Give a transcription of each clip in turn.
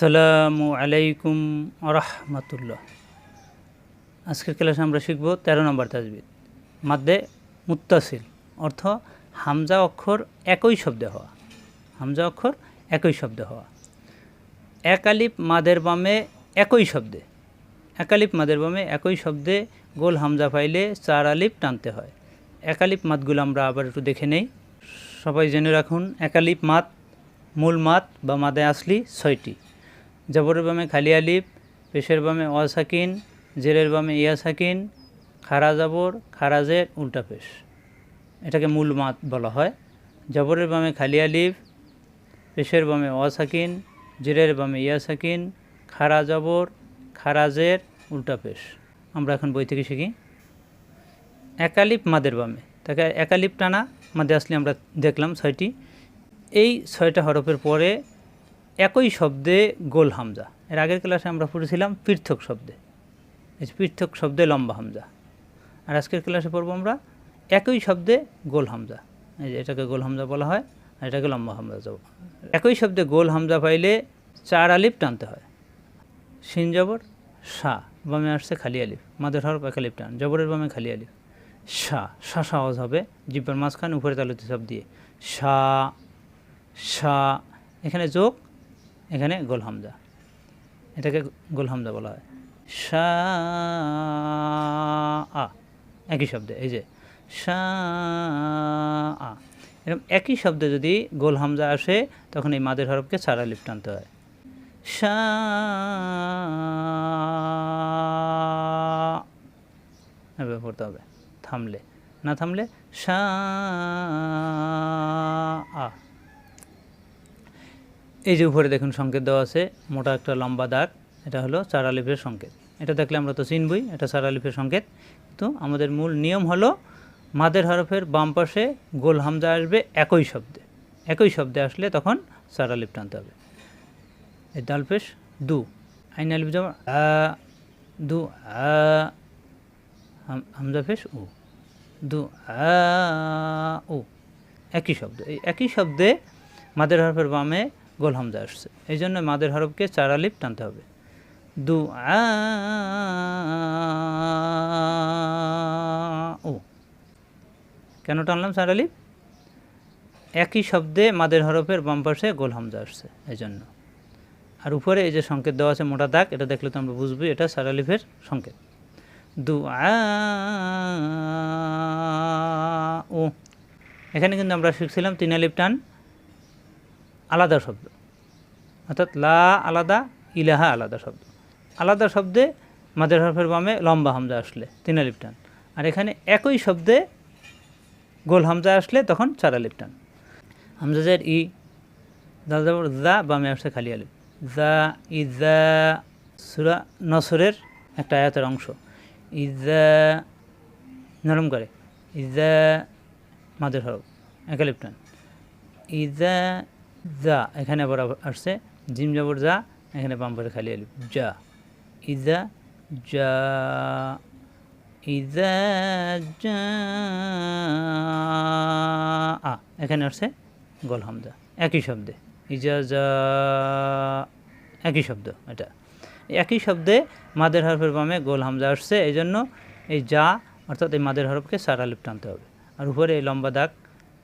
আসসালামু আলাইকুম রহমতুল্লাহ আজকের ক্লাসে আমরা শিখব তেরো নম্বর তাজবিদ মাদ্দে মুত্তাসিল, অর্থ হামজা অক্ষর একই শব্দে হওয়া। হামজা অক্ষর একই শব্দে হওয়া। এক আলিফ মাদের বামে একই শব্দে। এক আলিফ মাদের বামে একই শব্দে গোল হামজা পাইলে চার আলিফ টানতে হয়। এক আলিফ মাতগুলো আমরা আবার একটু দেখে নেই। সবাই জেনে রাখুন, এক আলিফ মাত মূল মাত বা মাদে আসলি ছয়টি। জবরের বামে খালি আলিফ, পেশের বামে অসাকিন জেরের বামে ইয়া সাকিন, খারা জবর খারাজের উল্টা পেশ। এটাকে মূল মাত বলা হয়। জবরের বামে খালি আলিফ, পেশের বামে অসাকিন জেরের বামে ইয়া সাকিন, খারা জবর খারাজের উল্টা পেশ। আমরা এখন বই থেকে শিখি। একালিপ মাদের বামে। তাকে একালিপ টানা মাদে আসলে আমরা দেখলাম ছয়টি। এই ছয়টা হরফের পরে একই শব্দে গোল হামজা। এর আগের ক্লাসে আমরা পড়েছিলাম পৃথক শব্দে। এই পৃথক শব্দে লম্বা হামজা। আর আজকের ক্লাসে পড়ব আমরা একই শব্দে গোল হামজা। এই যে এটাকে গোল হামজা বলা হয় আর এটাকে লম্বা হামজা যাব একই শব্দে গোল হামজা পাইলে চার আলিফ টানতে হয়। সিন জবর, সা, বামে আসছে খালি আলিফ। মাদের হরফ এক আলিফ টান, জবরের বামে খালি আলিফ। সা সা আওয়াজ হবে জিব্বার মাঝখান, উপরে তালুতে সব দিয়ে। সা সা, এখানে যোগ এখানে গোল হামজা। এটাকে গোল হামজা বলা হয়। সা আ, একই শব্দে, এই যে সা আ। এরকম একই শব্দে যদি গোল হামজা আসে, তখন এই মাদের হরফকে চারা লিপ টানতে হয়। সা পড়তে হবে। থামলে, না থামলে সা আ। এই যে উপরে দেখুন সংকেত দেওয়া আছে, মোটা একটা লম্বা দাগ, এটা হলো চার আলিফের সংকেত। এটা দেখলে আমরা তো চিনবই, এটা চার আলিফের সংকেত। তো আমাদের মূল নিয়ম হলো, মাদের হরফের বাম পাশে গোল হামজা আসবে একই শব্দে। একই শব্দে আসলে তখন চার আলিফ টানতে হবে। এই দাল দু। আইন আলিফ আ, দু হামজা পেশ, উ। দু উ। একই শব্দ। এই একই শব্দে মাদের হরফের বামে গোল হামজা আসছে। এই জন্য মাদের হরফকে চার আলিফ টানতে হবে। দু ও কেন টানলাম চার আলিফ? একই শব্দে মাদের হরফের বাম পাশে গোল হামজা আসছে, এই জন্য। আর উপরে এই যে সংকেত দেওয়া আছে মোটা দাগ, এটা দেখলে তো আমরা বুঝবই এটা চার আলিফের সংকেত। দু ও এখানে কিন্তু আমরা শিখছিলাম তিন আলিফ টান আলাদা শব্দ। অর্থাৎ লা আলাদা, ইলাহা আলাদা শব্দ। আলাদা শব্দে মাদের হরফের বামে লম্বা হামজা আসলে, তিন আলিফ টান। আর এখানে একই শব্দে গোল হামজা আসলে তখন চার আলিফ টান। হামজাজের ই, দাল বামে আসছে খালি আলিফ। জা ইজা, সুরা নসরের একটা আয়াতের অংশ। ইজা, নরম করে। ইজা মাদের হরফ একালিপ টান। ইজা যা, এখানে আবার আসছে, জিম যাবর যা, এখানে বাম পাশে খালি আলিফ, যা। ইজা যা ইজা যা এখানে আসছে গোল হামজা। একই শব্দে ইজা যা, একই শব্দ এটা। একই শব্দে মাদের হরফের বামে গোল হামজা আসছে এই জন্য এই যা অর্থাৎ এই মাদের হরফকে সার আলিফ টানতে হবে। আর উপরে এই লম্বা দাগ,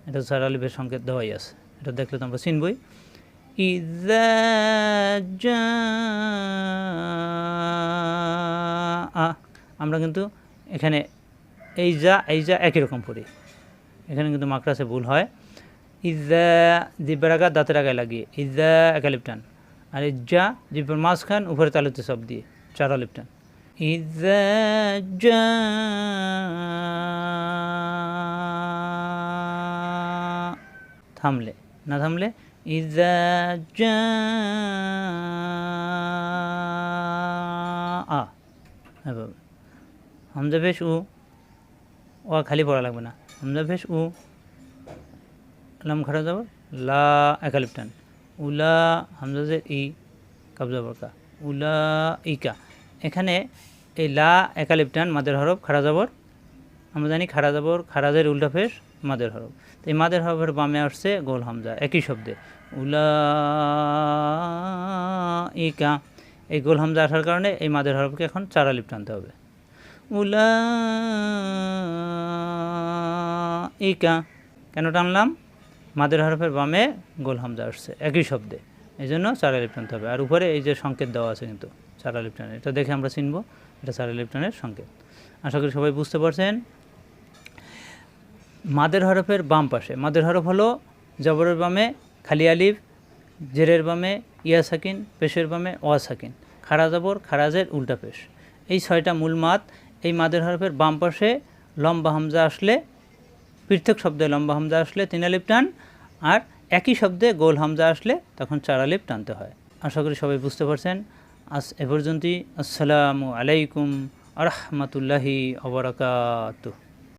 এটা সার আলিফের সংকেত দেওয়াই আছে। এটা দেখলে তো আমরা চিনবই। আমরা কিন্তু এখানে এই যা এই যা একই রকম পড়ি। এখানে কিন্তু মাকড়াসে ভুল হয়। ইজা জিব্বার আগা দাঁতের আগায় লাগিয়ে। ইজা একালিপটান আর ইজা জিব্বার মাঝখান, উপরে তালুতে সব দিয়ে চার আলিপটান থামলে। না থামলে? ইজা আ। হামজা ভেস উ। ও খালি পড়া লাগবে না। হামজা ভেস উ। লাম খারা যাব। লা একালিপটান। উলা হামজা যে ই, কাবজা বরকা। উলা ইকা এখানে এই লা একালিপটান, মাদের হরফ খারা যাবর। আমরা জানি খারা যাবর খারাজের উল্টা ফেস মাদের হরফ। তো এই মাদের হরফের বামে আসছে গোল হামজা, একই শব্দে। উলা এই গোল হামজা আসার কারণে এই মাদের হরফকে এখন চারা আলিফ টানতে হবে। উলা ইকা কেন টানলাম? মাদের হরফের বামে গোল হামজা আসছে, একই শব্দে। এই জন্য চারা আলিফ টানতে হবে। আর উপরে এই যে সংকেত দেওয়া আছে কিন্তু চারা আলিফ টানের এটা দেখে আমরা চিনবো, এটা চারা আলিফ টানের সংকেত। আশা করি সবাই বুঝতে পারছেন। মাদের হরফের বাম পাশে। মাদের হরফ হলো জবরের বামে খালি আলিফ, জেরের বামে ইয়া সাকিন, পেশের বামে ওয়া সাকিন। খারা জবর খারাজের উল্টা পেশ। এই ছয়টা মূল মাদ এই মাদের হরফের বাম পাশে লম্বা হামজা আসলে, পৃথক শব্দে লম্বা হামজা আসলে তিন আলিফ টান, আর একই শব্দে গোল হামজা আসলে তখন চার আলিফ টানতে হয়। আশা করি সবাই বুঝতে পারছেন। আজ এ পর্যন্তই। আসসালামু আলাইকুম আরহামতুল্লাহি অবরাকাতুহ